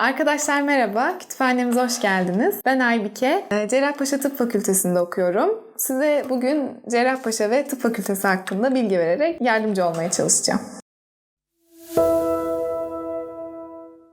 Arkadaşlar merhaba, kütüphanemize hoş geldiniz. Ben Aybike, Ee, Cerrahpaşa Tıp Fakültesi'nde okuyorum. Size bugün Cerrahpaşa ve Tıp Fakültesi hakkında bilgi vererek yardımcı olmaya çalışacağım.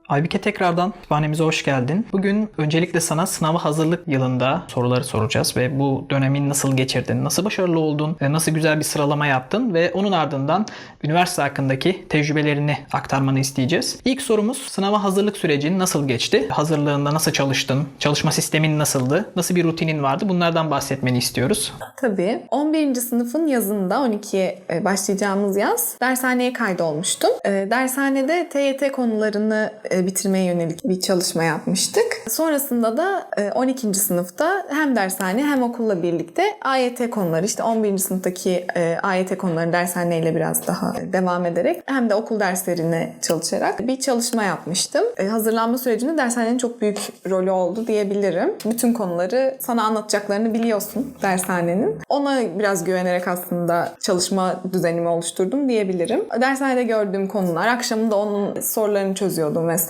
Aybike tekrardan kütüphanemize hoş geldin. Bugün öncelikle sana sınava hazırlık yılında soruları soracağız ve bu dönemin nasıl geçirdin, nasıl başarılı oldun, nasıl güzel bir sıralama yaptın ve onun ardından üniversite hakkındaki tecrübelerini aktarmanı isteyeceğiz. İlk sorumuz sınava hazırlık sürecin nasıl geçti? Hazırlığında nasıl çalıştın? Çalışma sistemin nasıldı? Nasıl bir rutinin vardı? Bunlardan bahsetmeni istiyoruz. Tabii 11. sınıfın yazında 12'ye e, başlayacağımız yaz dershaneye kaydolmuştum. E, Dershanede TYT konularını e, bitirmeye yönelik bir çalışma yapmıştık. Sonrasında da e, 12. sınıfta hem dershane hem okulla birlikte AYT konuları işte 11. sınıftaki e, AYT konuları dershaneyle biraz daha devam ederek hem de okul derslerine çalışarak bir çalışma yapmıştım. E, Hazırlanma sürecinde dershanenin çok büyük rolü oldu diyebilirim. Bütün konuları sana anlatacaklarını biliyorsun dershanenin. Ona biraz güvenerek aslında çalışma düzenimi oluşturdum diyebilirim. Dershanede gördüğüm konular, akşamında onun sorularını çözüyordum vesaire.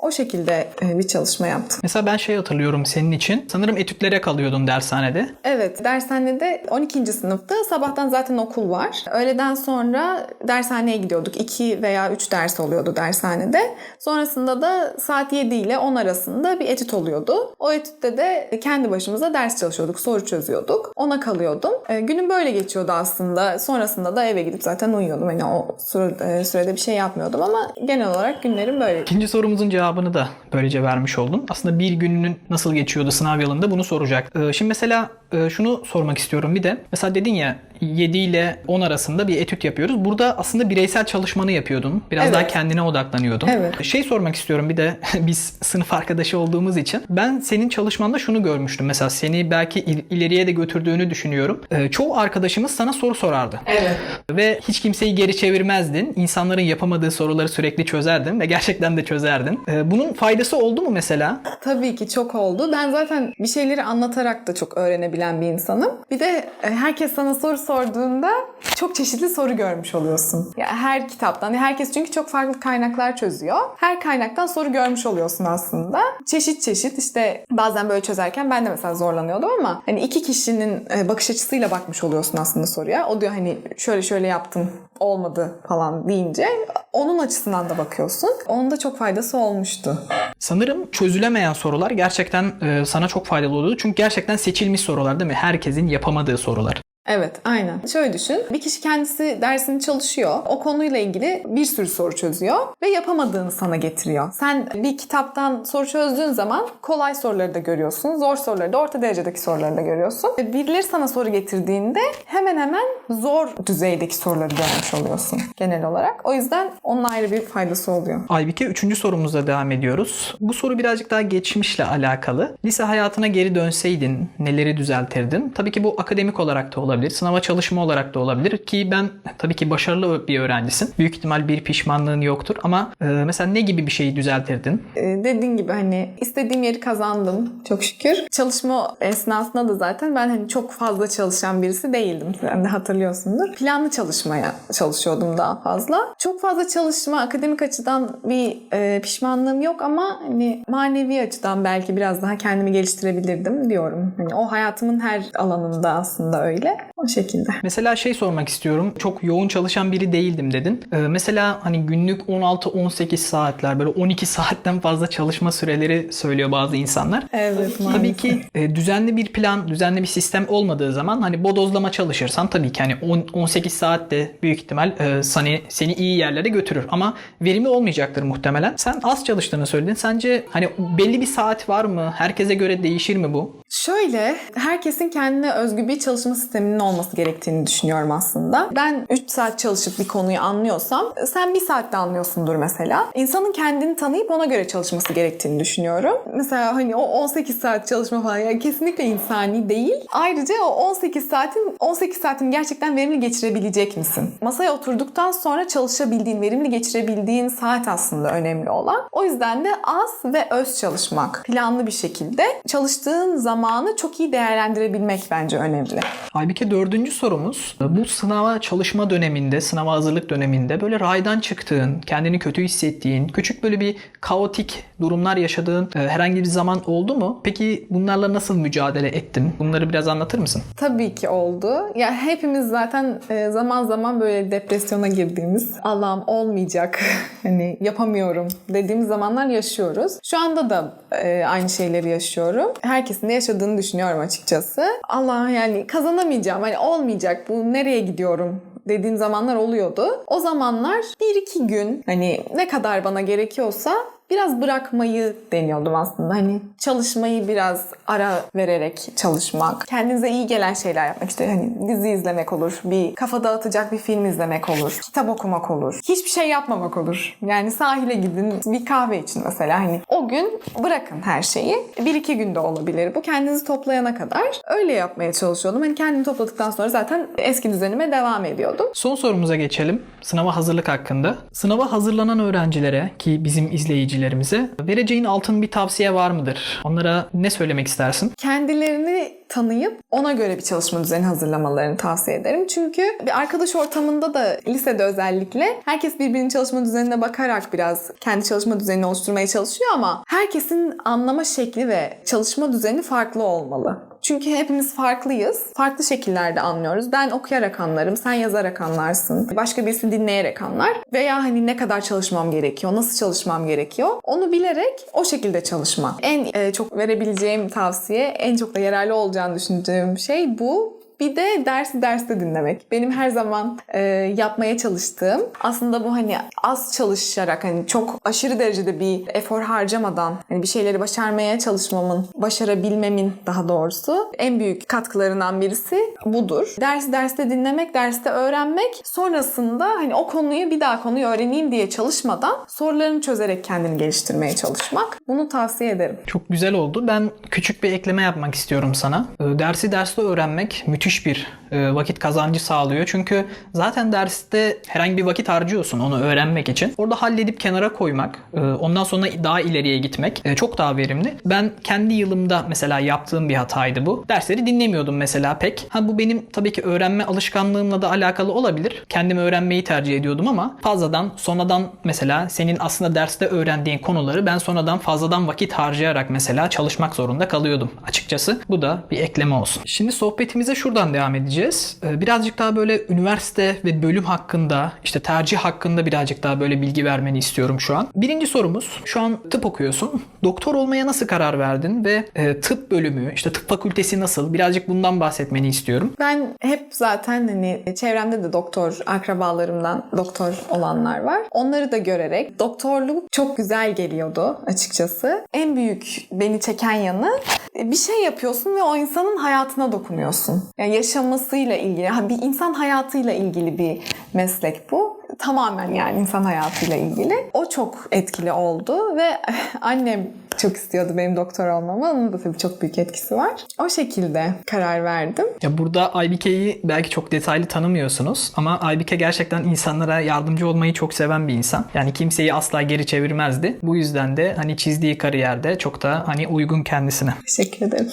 O şekilde e, bir çalışma yaptım. Mesela ben şey hatırlıyorum senin için. Sanırım etütlere kalıyordun dershanede. Evet, dershanede 12. sınıfta sabahtan zaten okul var. Öğleden sonra dershaneye gidiyorduk. 2 veya 3 ders oluyordu dershanede. Sonrasında da saat 7 ile 10 arasında bir etüt oluyordu. O etütte de kendi başımıza ders çalışıyorduk, soru çözüyorduk. Ona kalıyordum. E, günüm böyle geçiyordu aslında. Sonrasında da eve gidip zaten uyuyordum. Hani o e, sürede bir şey yapmıyordum ama genel olarak günlerim böyle. İkinci sorumuzun cevabını da böylece vermiş oldun. Aslında bir gününün nasıl geçiyordu sınav yılında bunu soracak. Ee, Şimdi mesela e, şunu sormak istiyorum bir de. Mesela dedin ya 7 ile 10 arasında bir etüt yapıyoruz. Burada aslında bireysel çalışmanı yapıyordun. Biraz Evet. daha kendine odaklanıyordun. Evet. Şey sormak istiyorum bir de biz sınıf arkadaşı olduğumuz için. Ben senin çalışmanda şunu görmüştüm. Mesela seni belki il- ileriye de götürdüğünü düşünüyorum. Ee, Çoğu arkadaşımız sana soru sorardı. Evet. Ve hiç kimseyi geri çevirmezdin. İnsanların yapamadığı soruları sürekli çözerdin ve gerçekten de çözerdin. Ee, bunun faydası oldu mu mesela? Tabii ki çok oldu. Ben zaten bir şeyleri anlatarak da çok öğrenebilen bir insanım. Bir de e, herkes sana soru sorduğunda çok çeşitli soru görmüş oluyorsun. Ya her kitaptan, herkes çünkü çok farklı kaynaklar çözüyor. Her kaynaktan soru görmüş oluyorsun aslında. Çeşit çeşit işte bazen böyle çözerken ben de mesela zorlanıyordum ama hani iki kişinin e, bakış açısıyla bakmış oluyorsun aslında soruya. O diyor hani şöyle şöyle yaptım olmadı falan deyince onun açısından da bakıyorsun. Onun da çok faydası olmuştu. Sanırım çözülemeyen sorular gerçekten e, sana çok faydalı oluyordu. Çünkü gerçekten seçilmiş sorular değil mi? Herkesin yapamadığı sorular. Evet, aynen. Şöyle düşün. Bir kişi kendisi dersini çalışıyor. O konuyla ilgili bir sürü soru çözüyor ve yapamadığını sana getiriyor. Sen bir kitaptan soru çözdüğün zaman kolay soruları da görüyorsun. Zor soruları da orta derecedeki soruları da görüyorsun. Ve Birileri sana soru getirdiğinde hemen hemen zor düzeydeki soruları görmüş oluyorsun genel olarak. O yüzden onun ayrı bir faydası oluyor. Aybike 3. sorumuzla devam ediyoruz. Bu soru birazcık daha geçmişle alakalı. Lise hayatına geri dönseydin neleri düzeltirdin? Tabii ki bu akademik olarak da olabilir. Sınava çalışma olarak da olabilir. Ki ben tabii ki başarılı bir öğrencisin. Büyük ihtimal bir pişmanlığın yoktur. Ama e, mesela ne gibi bir şeyi düzeltirdin? Ee, dediğin gibi hani istediğim yeri kazandım çok şükür. Çalışma esnasında da zaten ben hani çok fazla çalışan birisi değildim. Sen de hatırlıyorsundur. Planlı çalışmaya çalışıyordum daha fazla. Çok fazla çalışma akademik açıdan bir e, pişmanlığım yok ama hani manevi açıdan belki biraz daha kendimi geliştirebilirdim diyorum. Hani o hayatımın her alanında aslında öyle. O şekilde. Mesela şey sormak istiyorum. Çok yoğun çalışan biri değildim dedin. Ee, mesela hani günlük 16-18 saatler böyle 12 saatten fazla çalışma süreleri söylüyor bazı insanlar. Evet Tabii maalesef. ki e, düzenli bir plan, düzenli bir sistem olmadığı zaman hani bodozlama çalışırsan tabii ki hani 10, 18 saat de büyük ihtimal e, seni seni iyi yerlere götürür ama verimli olmayacaktır muhtemelen. Sen az çalıştığını söyledin. Sence hani belli bir saat var mı? Herkese göre değişir mi bu? Şöyle, herkesin kendine özgü bir çalışma sisteminin olması gerektiğini düşünüyorum aslında. Ben 3 saat çalışıp bir konuyu anlıyorsam, sen 1 saatte anlıyorsundur mesela. İnsanın kendini tanıyıp ona göre çalışması gerektiğini düşünüyorum. Mesela hani o 18 saat çalışma falan yani kesinlikle insani değil. Ayrıca o 18 saatin 18 saatini gerçekten verimli geçirebilecek misin? Masaya oturduktan sonra çalışabildiğin, verimli geçirebildiğin saat aslında önemli olan. O yüzden de az ve öz çalışmak. Planlı bir şekilde çalıştığın zaman zamanı çok iyi değerlendirebilmek bence önemli. Aybike dördüncü sorumuz. Bu sınava çalışma döneminde, sınava hazırlık döneminde böyle raydan çıktığın, kendini kötü hissettiğin, küçük böyle bir kaotik durumlar yaşadığın e, herhangi bir zaman oldu mu? Peki bunlarla nasıl mücadele ettin? Bunları biraz anlatır mısın? Tabii ki oldu. Ya hepimiz zaten e, zaman zaman böyle depresyona girdiğimiz, Allah'ım olmayacak, hani yapamıyorum dediğimiz zamanlar yaşıyoruz. Şu anda da e, aynı şeyleri yaşıyorum. Herkesin de yaşadığını düşünüyorum açıkçası. Allah yani kazanamayacağım, hani olmayacak, bu nereye gidiyorum dediğim zamanlar oluyordu. O zamanlar bir iki gün hani ne kadar bana gerekiyorsa biraz bırakmayı deniyordum aslında. Hani çalışmayı biraz ara vererek çalışmak. Kendinize iyi gelen şeyler yapmak. işte hani dizi izlemek olur. Bir kafa dağıtacak bir film izlemek olur. Kitap okumak olur. Hiçbir şey yapmamak olur. Yani sahile gidin bir kahve için mesela. Hani o gün bırakın her şeyi. Bir iki günde olabilir. Bu kendinizi toplayana kadar öyle yapmaya çalışıyordum. Hani kendimi topladıktan sonra zaten eski düzenime devam ediyordum. Son sorumuza geçelim. Sınava hazırlık hakkında. Sınava hazırlanan öğrencilere ki bizim izleyicilerimize vereceğin altın bir tavsiye var mıdır? Onlara ne söylemek istersin? kendilerini tanıyıp ona göre bir çalışma düzeni hazırlamalarını tavsiye ederim. Çünkü bir arkadaş ortamında da lisede özellikle herkes birbirinin çalışma düzenine bakarak biraz kendi çalışma düzenini oluşturmaya çalışıyor ama herkesin anlama şekli ve çalışma düzeni farklı olmalı. Çünkü hepimiz farklıyız. Farklı şekillerde anlıyoruz. Ben okuyarak anlarım, sen yazarak anlarsın. Başka birisi dinleyerek anlar. Veya hani ne kadar çalışmam gerekiyor, nasıl çalışmam gerekiyor. Onu bilerek o şekilde çalışma. En e, çok verebileceğim tavsiye, en çok da yararlı olacağını düşündüğüm şey bu. Bir de dersi derste dinlemek. Benim her zaman e, yapmaya çalıştığım aslında bu hani az çalışarak hani çok aşırı derecede bir efor harcamadan hani bir şeyleri başarmaya çalışmamın, başarabilmemin daha doğrusu en büyük katkılarından birisi budur. Dersi derste dinlemek, derste öğrenmek. Sonrasında hani o konuyu bir daha konuyu öğreneyim diye çalışmadan sorularını çözerek kendini geliştirmeye çalışmak. Bunu tavsiye ederim. Çok güzel oldu. Ben küçük bir ekleme yapmak istiyorum sana. Ee, Dersi derste öğrenmek müthiş bir e, vakit kazancı sağlıyor. Çünkü zaten derste herhangi bir vakit harcıyorsun onu öğrenmek için. Orada halledip kenara koymak, e, ondan sonra daha ileriye gitmek e, çok daha verimli. Ben kendi yılımda mesela yaptığım bir hataydı bu. Dersleri dinlemiyordum mesela pek. Ha bu benim tabii ki öğrenme alışkanlığımla da alakalı olabilir. Kendim öğrenmeyi tercih ediyordum ama fazladan sonradan mesela senin aslında derste öğrendiğin konuları ben sonradan fazladan vakit harcayarak mesela çalışmak zorunda kalıyordum açıkçası. Bu da bir ekleme olsun. Şimdi sohbetimize şuradan devam edeceğiz. Ee, Birazcık daha böyle üniversite ve bölüm hakkında işte tercih hakkında birazcık daha böyle bilgi vermeni istiyorum şu an. Birinci sorumuz şu an tıp okuyorsun. Doktor olmaya nasıl karar verdin ve e, tıp bölümü işte tıp fakültesi nasıl birazcık bundan bahsetmeni istiyorum. Ben hep zaten hani çevremde de doktor akrabalarımdan doktor olanlar var. Onları da görerek doktorluk çok güzel geliyordu açıkçası. En büyük beni çeken yanı bir şey yapıyorsun ve o insanın hayatına dokunuyorsun. Yani yaşamasıyla ilgili, bir insan hayatıyla ilgili bir meslek bu. Tamamen yani insan hayatıyla ilgili. O çok etkili oldu ve annem çok istiyordu benim doktor olmamı. Onun da tabii çok büyük etkisi var. O şekilde karar verdim. Ya burada Aybike'yi belki çok detaylı tanımıyorsunuz ama Aybike gerçekten insanlara yardımcı olmayı çok seven bir insan. Yani kimseyi asla geri çevirmezdi. Bu yüzden de hani çizdiği kariyerde çok da hani uygun kendisine. Teşekkür ederim.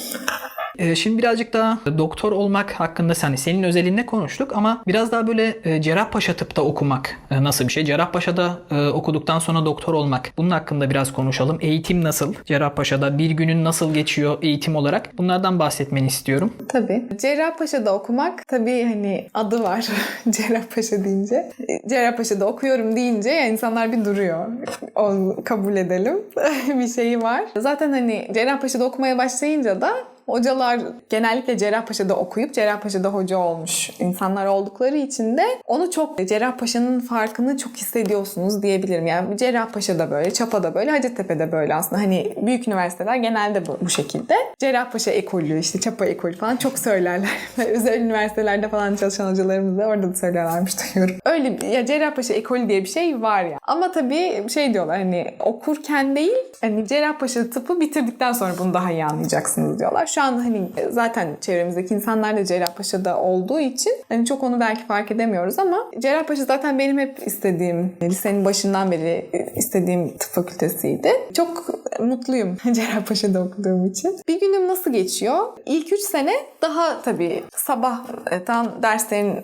Ee, Şimdi birazcık daha doktor olmak hakkında hani senin özelinde konuştuk ama biraz daha böyle e, Cerrahpaşa tıpta okumak e, nasıl bir şey? Cerrahpaşa'da e, okuduktan sonra doktor olmak. Bunun hakkında biraz konuşalım. Eğitim nasıl? Cerrahpaşa'da bir günün nasıl geçiyor eğitim olarak? Bunlardan bahsetmeni istiyorum. Tabii. Cerrahpaşa'da okumak tabii hani adı var Cerrahpaşa deyince. Cerrahpaşa'da okuyorum deyince insanlar bir duruyor. O kabul edelim. bir şeyi var. Zaten hani Cerrahpaşa'da okumaya başlayınca da Hocalar genellikle Cerrahpaşa'da okuyup Cerrahpaşa'da hoca olmuş insanlar oldukları için de onu çok Cerrahpaşa'nın farkını çok hissediyorsunuz diyebilirim. Yani Cerrahpaşa'da böyle, Çapa'da böyle, Hacettepe'de böyle aslında. Hani büyük üniversiteler genelde bu, bu şekilde. Cerrahpaşa ekolü, işte Çapa ekolü falan çok söylerler. Özel üniversitelerde falan çalışan hocalarımız da orada da söylerlermiş duyuyorum. Öyle ya Cerrahpaşa ekolü diye bir şey var ya. Ama tabii şey diyorlar hani okurken değil hani Cerrahpaşa tıpı bitirdikten sonra bunu daha iyi anlayacaksınız diyorlar. Şu an hani zaten çevremizdeki insanlar da Cerrahpaşa'da olduğu için hani çok onu belki fark edemiyoruz ama Cerrahpaşa zaten benim hep istediğim, lisenin başından beri istediğim tıp fakültesiydi. Çok mutluyum Cerrahpaşa'da okuduğum için. Bir günüm nasıl geçiyor? İlk 3 sene daha tabii sabahtan derslerin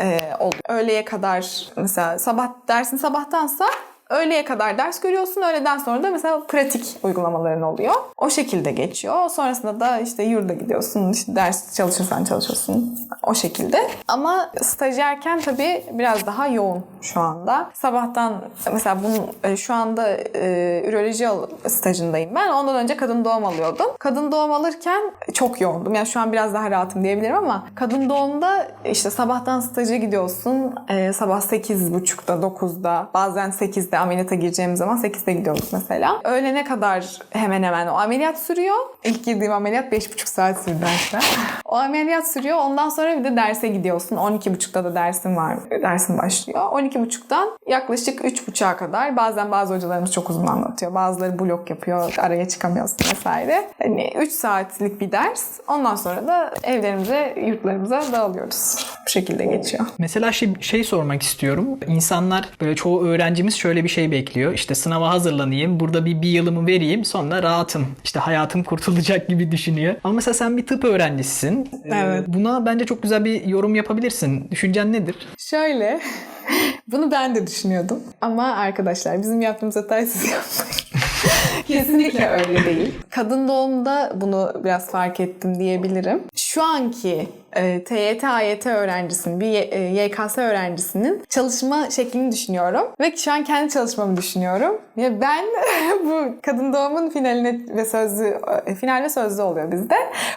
e, oluyor. Öğleye kadar mesela sabah dersin sabahtansa Öğleye kadar ders görüyorsun. Öğleden sonra da mesela pratik uygulamaların oluyor. O şekilde geçiyor. Sonrasında da işte yurda gidiyorsun. İşte ders çalışırsan çalışıyorsun. O şekilde. Ama stajyerken tabii biraz daha yoğun şu anda. Sabahtan mesela bunun e, şu anda e, üroloji stajındayım ben. Ondan önce kadın doğum alıyordum. Kadın doğum alırken çok yoğundum. Yani şu an biraz daha rahatım diyebilirim ama kadın doğumda işte sabahtan staja gidiyorsun. E, sabah 8.30'da 9'da bazen 8'de ameliyata gireceğim zaman 8'de gidiyoruz mesela. Öğlene kadar hemen hemen o ameliyat sürüyor. İlk girdiğim ameliyat 5,5 saat sürdü hatta. o ameliyat sürüyor. Ondan sonra bir de derse gidiyorsun. 12.30'da da dersin var. Dersin başlıyor. 12.30'dan yaklaşık 3.30'a kadar bazen bazı hocalarımız çok uzun anlatıyor. Bazıları blok yapıyor. Araya çıkamıyorsun vesaire. Hani 3 saatlik bir ders. Ondan sonra da evlerimize, yurtlarımıza dağılıyoruz. Bu şekilde geçiyor. Mesela şey, şey sormak istiyorum. İnsanlar böyle çoğu öğrencimiz şöyle bir şey bekliyor. İşte sınava hazırlanayım, burada bir, bir yılımı vereyim, sonra rahatım. İşte hayatım kurtulacak gibi düşünüyor. Ama mesela sen bir tıp öğrencisisin. Ee, Evet. Buna bence çok güzel bir yorum yapabilirsin. Düşüncen nedir? Şöyle, bunu ben de düşünüyordum. Ama arkadaşlar bizim yaptığımız hatayı siz yapmayın. Kesinlikle öyle değil. Kadın doğumda bunu biraz fark ettim diyebilirim. Şu anki e, TYT, AYT öğrencisinin, bir e, YKS öğrencisinin çalışma şeklini düşünüyorum. Ve şu an kendi çalışmamı düşünüyorum. Ve ben bu kadın doğumun finaline ve sözlü, e, final ve sözlü oluyor bizde.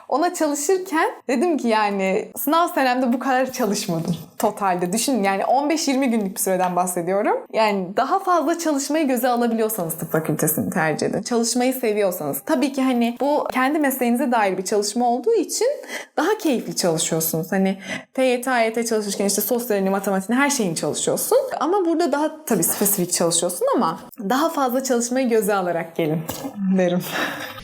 Ona çalışırken dedim ki yani sınav senemde bu kadar çalışmadım totalde. Düşünün yani 15-20 günlük bir süreden bahsediyorum. Yani daha fazla çalışmayı göze alabiliyorsanız tıp fakültesini tercih edin. Çalışmayı seviyorsanız. Tabii ki hani bu kendi mesleğinize dair bir çalışma olduğu için daha keyifli çalışıyorsunuz. Hani TYT, AYT çalışırken işte sosyalini, matematiğini her şeyini çalışıyorsun. Ama burada daha tabii spesifik çalışıyorsun ama daha fazla çalışmayı göze alarak gelin derim.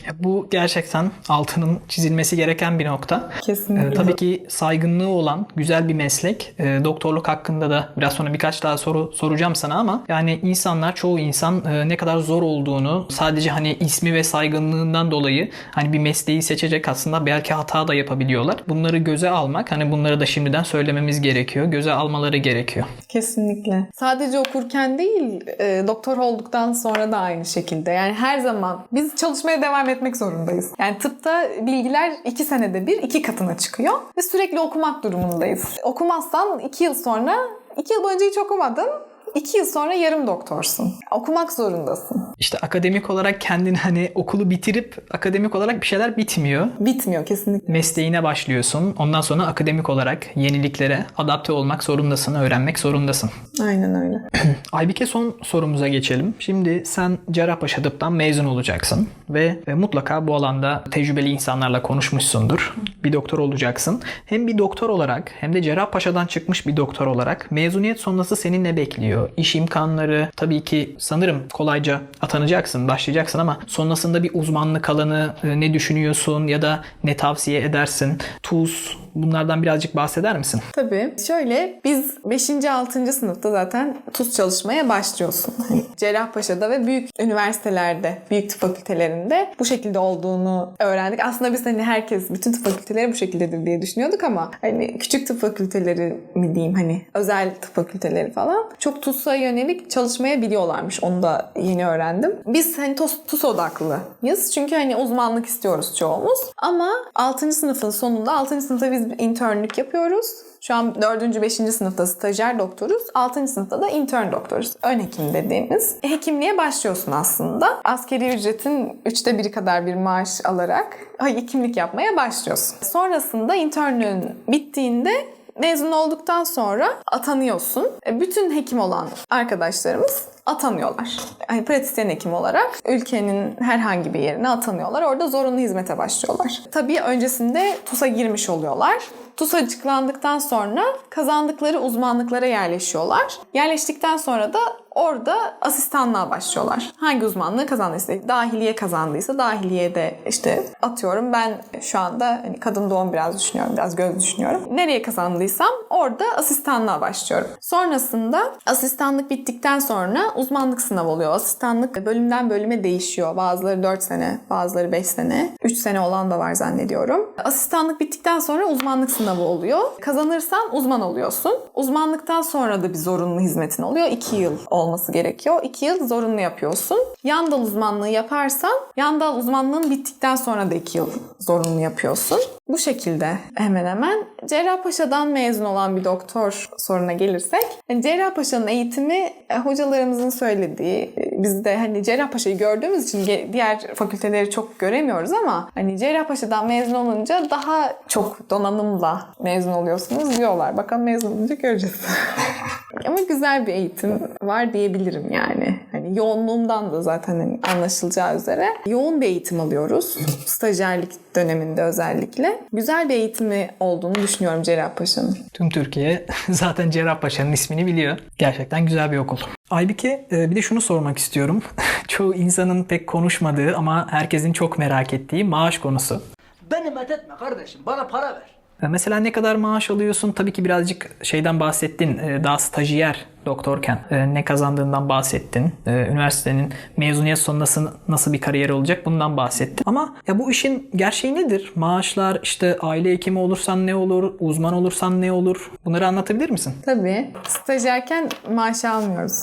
Ya bu gerçekten altının çizilmesi gereken bir nokta. Kesinlikle. Ee, tabii ki saygınlığı olan güzel bir meslek. Ee, doktorluk hakkında da biraz sonra birkaç daha soru soracağım sana ama yani insanlar çoğu insan e, ne kadar zor olduğunu sadece sadece hani ismi ve saygınlığından dolayı hani bir mesleği seçecek aslında belki hata da yapabiliyorlar. Bunları göze almak hani bunları da şimdiden söylememiz gerekiyor. Göze almaları gerekiyor. Kesinlikle. Sadece okurken değil e, doktor olduktan sonra da aynı şekilde. Yani her zaman biz çalışmaya devam etmek zorundayız. Yani tıpta bilgiler iki senede bir iki katına çıkıyor ve sürekli okumak durumundayız. Okumazsan iki yıl sonra 2 yıl boyunca hiç okumadım. 2 yıl sonra yarım doktorsun. Okumak zorundasın. İşte akademik olarak kendini hani okulu bitirip akademik olarak bir şeyler bitmiyor. Bitmiyor kesinlikle. Mesleğine başlıyorsun. Ondan sonra akademik olarak yeniliklere adapte olmak zorundasın, öğrenmek zorundasın. Aynen öyle. Aybike son sorumuza geçelim. Şimdi sen Cerrahpaşa Tıp'tan mezun olacaksın ve, ve mutlaka bu alanda tecrübeli insanlarla konuşmuşsundur. Bir doktor olacaksın. Hem bir doktor olarak hem de Cerrahpaşa'dan çıkmış bir doktor olarak mezuniyet sonrası seni ne bekliyor? İş imkanları tabii ki sanırım kolayca atanacaksın, başlayacaksın ama sonrasında bir uzmanlık alanı e, ne düşünüyorsun ya da ne tavsiye edersin? TUS bunlardan birazcık bahseder misin? Tabii. Şöyle biz 5. 6. sınıfta zaten tuz çalışmaya başlıyorsun. Hani Cerrahpaşa'da ve büyük üniversitelerde, büyük tıp fakültelerinde bu şekilde olduğunu öğrendik. Aslında biz hani herkes, bütün tıp fakülteleri bu şekildedir diye düşünüyorduk ama hani küçük tıp fakülteleri mi diyeyim hani özel tıp fakülteleri falan çok TUS'a yönelik çalışmaya biliyorlarmış. Onu da yeni öğrendim. Biz hani TUS, TUS odaklıyız. Çünkü hani uzmanlık istiyoruz çoğumuz. Ama 6. sınıfın sonunda 6. sınıfta biz bir internlük yapıyoruz. Şu an 4. 5. sınıfta stajyer doktoruz. 6. sınıfta da intern doktoruz. Ön hekim dediğimiz. E, Hekimliğe başlıyorsun aslında. Askeri ücretin üçte biri kadar bir maaş alarak hekimlik yapmaya başlıyorsun. Sonrasında internlüğün bittiğinde Mezun olduktan sonra atanıyorsun. E, Bütün hekim olan arkadaşlarımız atanıyorlar. Hani pratisyen hekim olarak ülkenin herhangi bir yerine atanıyorlar. Orada zorunlu hizmete başlıyorlar. Tabii öncesinde TUS'a girmiş oluyorlar. TUS açıklandıktan sonra kazandıkları uzmanlıklara yerleşiyorlar. Yerleştikten sonra da orada asistanlığa başlıyorlar. Hangi uzmanlığı kazandıysa, dahiliye kazandıysa dahiliyede işte atıyorum ben şu anda hani kadın doğum biraz düşünüyorum, biraz göz düşünüyorum. Nereye kazandıysam orada asistanlığa başlıyorum. Sonrasında asistanlık bittikten sonra uzmanlık sınavı oluyor. Asistanlık bölümden bölüme değişiyor. Bazıları 4 sene, bazıları 5 sene, 3 sene olan da var zannediyorum. Asistanlık bittikten sonra uzmanlık sınavı oluyor. Kazanırsan uzman oluyorsun. Uzmanlıktan sonra da bir zorunlu hizmetin oluyor. 2 yıl olması gerekiyor. 2 yıl zorunlu yapıyorsun. Yan dal uzmanlığı yaparsan yan dal uzmanlığın bittikten sonra da 2 yıl zorunlu yapıyorsun. Bu şekilde hemen hemen Cerrahpaşa'dan mezun olan bir doktor soruna gelirsek yani Cerrahpaşa'nın eğitimi e, hocalarımızın söylediği e, biz de hani Cerrahpaşa'yı gördüğümüz için diğer fakülteleri çok göremiyoruz ama hani Cerrahpaşa'dan mezun olunca daha çok donanımla mezun oluyorsunuz diyorlar. Bakalım mezun olunca göreceğiz. Ama güzel bir eğitim var diyebilirim yani. Hani yoğunluğumdan da zaten hani anlaşılacağı üzere yoğun bir eğitim alıyoruz. Stajyerlik döneminde özellikle. Güzel bir eğitimi olduğunu düşünüyorum Cerrahpaşa'nın. Tüm Türkiye zaten Cerrahpaşa'nın ismini biliyor. Gerçekten güzel bir okul. Aybike e, bir de şunu sormak istiyorum. Çoğu insanın pek konuşmadığı ama herkesin çok merak ettiği maaş konusu. Beni methetme kardeşim. Bana para ver. Mesela ne kadar maaş alıyorsun? Tabii ki birazcık şeyden bahsettin. e, Daha stajyer doktorken e, ne kazandığından bahsettin. E, Üniversitenin mezuniyet sonrası nasıl bir kariyer olacak bundan bahsettin. Ama ya bu işin gerçeği nedir? Maaşlar işte aile hekimi olursan ne olur? Uzman olursan ne olur? Bunları anlatabilir misin? Tabii. Stajyerken maaş almıyoruz.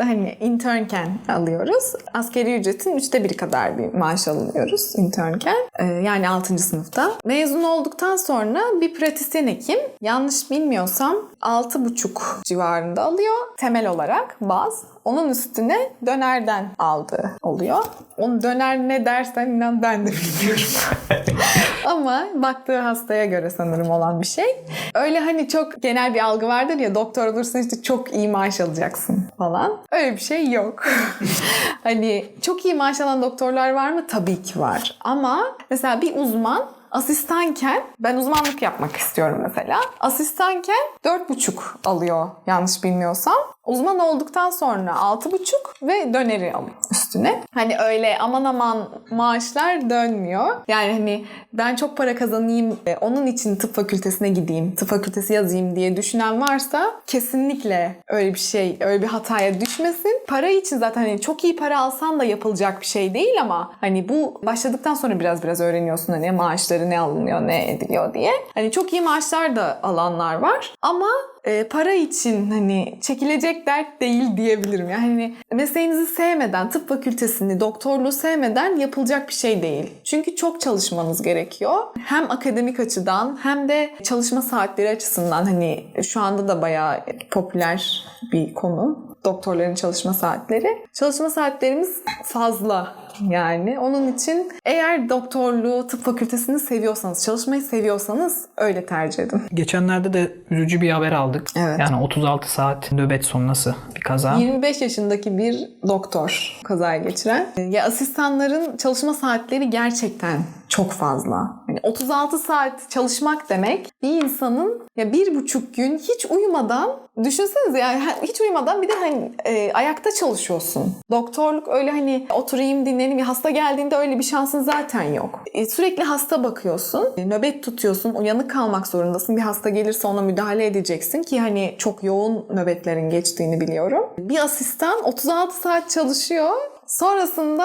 Hani internken alıyoruz. Askeri ücretin üçte biri kadar bir maaş alıyoruz internken. Ee, yani 6. sınıfta. Mezun olduktan sonra bir pratisyen hekim yanlış bilmiyorsam 6,5 civarında alıyor. Temel olarak baz. Onun üstüne dönerden aldığı oluyor. Onun döner ne dersen inan ben de bilmiyorum. Ama baktığı hastaya göre sanırım olan bir şey. Öyle hani çok genel bir algı vardır ya doktor olursan işte çok iyi maaş alacaksın falan. Öyle bir şey yok. hani çok iyi maaş alan doktorlar var mı? Tabii ki var. Ama mesela bir uzman asistanken ben uzmanlık yapmak istiyorum mesela. Asistanken 4,5 alıyor yanlış bilmiyorsam. Uzman olduktan sonra 6,5 ve döneri üstüne. Hani öyle aman aman maaşlar dönmüyor. Yani hani ben çok para kazanayım e, onun için tıp fakültesine gideyim, tıp fakültesi yazayım diye düşünen varsa kesinlikle öyle bir şey, öyle bir hataya düşmesin. Para için zaten hani çok iyi para alsan da yapılacak bir şey değil ama hani bu başladıktan sonra biraz biraz öğreniyorsun hani maaşları ne alınıyor, ne ediliyor diye. Hani çok iyi maaşlar da alanlar var ama e, para için hani çekilecek dert değil diyebilirim. Yani hani mesleğinizi sevmeden, tıp fakültesini, doktorluğu sevmeden yapılacak bir şey değil. Çünkü çok çalışmanız gerekiyor. Hem akademik açıdan hem de çalışma saatleri açısından hani şu anda da bayağı popüler bir konu doktorların çalışma saatleri. Çalışma saatlerimiz fazla yani. Onun için eğer doktorluğu, tıp fakültesini seviyorsanız, çalışmayı seviyorsanız öyle tercih edin. Geçenlerde de üzücü bir haber aldık. Evet. Yani 36 saat nöbet sonrası bir kaza. 25 yaşındaki bir doktor kazaya geçiren. Ya asistanların çalışma saatleri gerçekten çok fazla. Yani 36 saat çalışmak demek bir insanın ya bir buçuk gün hiç uyumadan düşünsenize yani hiç uyumadan bir de hani e, ayakta çalışıyorsun. Doktorluk öyle hani oturayım dinleneyim hasta geldiğinde öyle bir şansın zaten yok. E, sürekli hasta bakıyorsun. E, nöbet tutuyorsun. Uyanık kalmak zorundasın. Bir hasta gelirse ona müdahale edeceksin ki hani çok yoğun nöbetlerin geçtiğini biliyorum. Bir asistan 36 saat çalışıyor. Sonrasında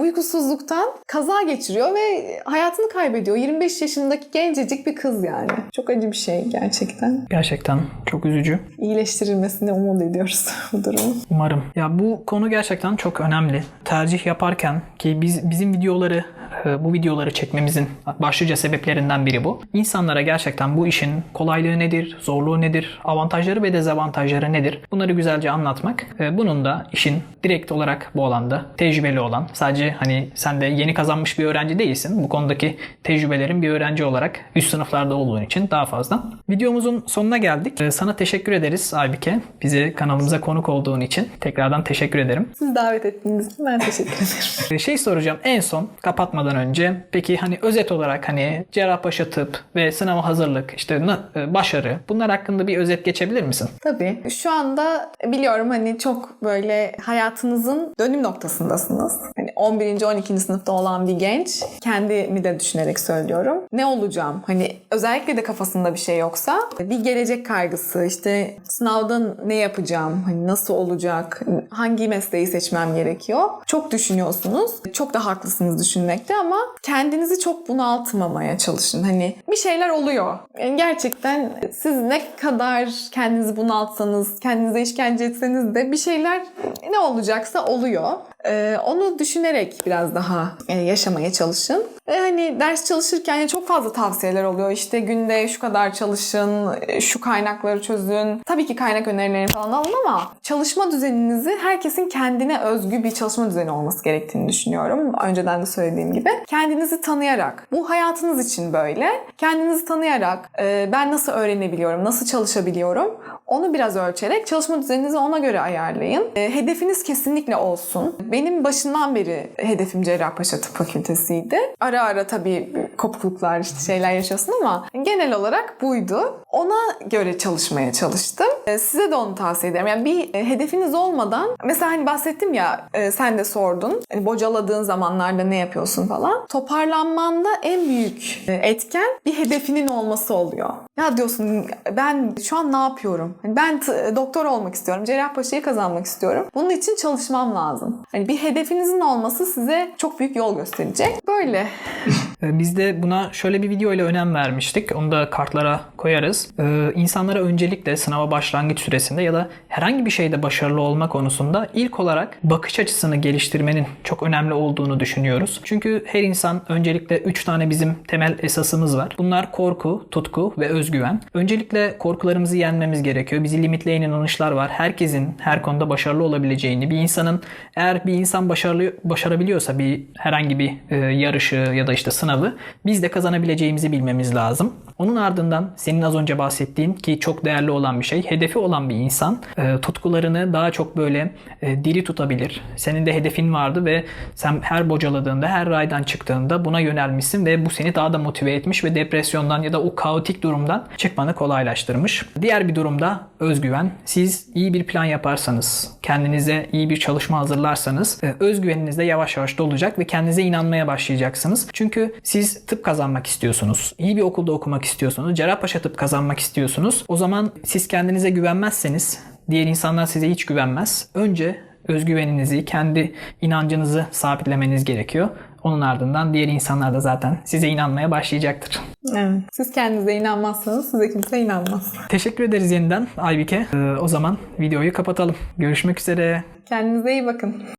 uykusuzluktan kaza geçiriyor ve hayatını kaybediyor. 25 yaşındaki gencecik bir kız yani. Çok acı bir şey gerçekten. Gerçekten çok üzücü. İyileştirilmesini umut ediyoruz bu durumu. Umarım. Ya bu konu gerçekten çok önemli. Tercih yaparken ki biz bizim videoları bu videoları çekmemizin başlıca sebeplerinden biri bu. İnsanlara gerçekten bu işin kolaylığı nedir, zorluğu nedir, avantajları ve dezavantajları nedir? Bunları güzelce anlatmak. E, Bunun da işin direkt olarak bu alanda tecrübeli olan, sadece hani sen de yeni kazanmış bir öğrenci değilsin. Bu konudaki tecrübelerin bir öğrenci olarak üst sınıflarda olduğun için daha fazla. Videomuzun sonuna geldik. E, Sana teşekkür ederiz Aybike. Bizi kanalımıza konuk olduğun için tekrardan teşekkür ederim. Siz davet ettiğiniz için ben teşekkür ederim. Ee, Şey soracağım en son kapatmadan önce. Peki hani özet olarak hani Cerrahpaşa tıp ve sınava hazırlık işte e, başarı bunlar hakkında bir özet geçebilir misin? Tabii. Şu anda biliyorum hani çok böyle hayatınızın dönüm noktasındasınız. Hani 11. 12. sınıfta olan bir genç kendimi de düşünerek söylüyorum. Ne olacağım? Hani özellikle de kafasında bir şey yoksa bir gelecek kaygısı işte sınavdan ne yapacağım? Hani nasıl olacak? Hangi mesleği seçmem gerekiyor? Çok düşünüyorsunuz. Çok da haklısınız düşünmekte ama kendinizi çok bunaltmamaya çalışın. Hani bir şeyler oluyor. Yani gerçekten siz ne kadar kendinizi bunaltsanız, kendinize işkence etseniz de bir şeyler ne olacaksa oluyor. Ee, onu düşünerek biraz daha e, yaşamaya çalışın. Ve hani ders çalışırken çok fazla tavsiyeler oluyor. İşte günde şu kadar çalışın, e, şu kaynakları çözün. Tabii ki kaynak önerilerini falan alın ama çalışma düzeninizi herkesin kendine özgü bir çalışma düzeni olması gerektiğini düşünüyorum. Önceden de söylediğim gibi. Kendinizi tanıyarak, bu hayatınız için böyle. Kendinizi tanıyarak e, ben nasıl öğrenebiliyorum, nasıl çalışabiliyorum onu biraz ölçerek çalışma düzeninizi ona göre ayarlayın. E, hedefiniz kesinlikle olsun. Benim başından beri hedefim Cerrahpaşa Tıp Fakültesiydi. Ara ara tabii kopukluklar işte şeyler yaşasın ama genel olarak buydu. Ona göre çalışmaya çalıştım. E, size de onu tavsiye ederim. Yani bir e, hedefiniz olmadan mesela hani bahsettim ya e, sen de sordun. Hani bocaladığın zamanlarda ne yapıyorsun falan. Toparlanmanda en büyük etken bir hedefinin olması oluyor. Ya diyorsun ben şu an ne yapıyorum? Hani ben doktor olmak istiyorum. Cerrahpaşa'yı kazanmak istiyorum. Bunun için çalışmam lazım. Hani bir hedefinizin olması size çok büyük yol gösterecek. Böyle. Ee, Biz de buna şöyle bir video ile önem vermiştik. Onu da kartlara koyarız. Ee, insanlara öncelikle sınava başlangıç süresinde ya da herhangi bir şeyde başarılı olma konusunda ilk olarak bakış açısını geliştirmenin çok önemli olduğunu düşünüyoruz. Çünkü her insan öncelikle 3 tane bizim temel esasımız var. Bunlar korku, tutku ve özgüven. Öncelikle korkularımızı yenmemiz gerekiyor. Bizi limitleyen inanışlar var. Herkesin her konuda başarılı olabileceğini, bir insanın eğer bir insan başarılı başarabiliyorsa bir herhangi bir e, yarışı ya da işte sınavı biz de kazanabileceğimizi bilmemiz lazım. Onun ardından senin az önce bahsettiğin ki çok değerli olan bir şey hedefi olan bir insan e, tutkularını daha çok böyle e, diri tutabilir. Senin de hedefin vardı ve sen her bocaladığında her raydan çıktığında buna yönelmişsin ve bu seni daha da motive etmiş ve depresyondan ya da o kaotik durumdan çıkmanı kolaylaştırmış. Diğer bir durumda özgüven. Siz iyi bir plan yaparsanız, kendinize iyi bir çalışma hazırlarsanız e, özgüveniniz de yavaş yavaş dolacak ve kendinize inanmaya başlayacaksınız. Çünkü siz tıp kazanmak istiyorsunuz. iyi bir okulda okumak istiyorsunuz. Cerrahpaşa tıp kazanmak istiyorsunuz. O zaman siz kendinize güvenmezseniz diğer insanlar size hiç güvenmez. Önce özgüveninizi, kendi inancınızı sabitlemeniz gerekiyor. Onun ardından diğer insanlar da zaten size inanmaya başlayacaktır. Evet. Siz kendinize inanmazsanız size kimse inanmaz. Teşekkür ederiz yeniden Aybike. Ee, o zaman videoyu kapatalım. Görüşmek üzere. Kendinize iyi bakın.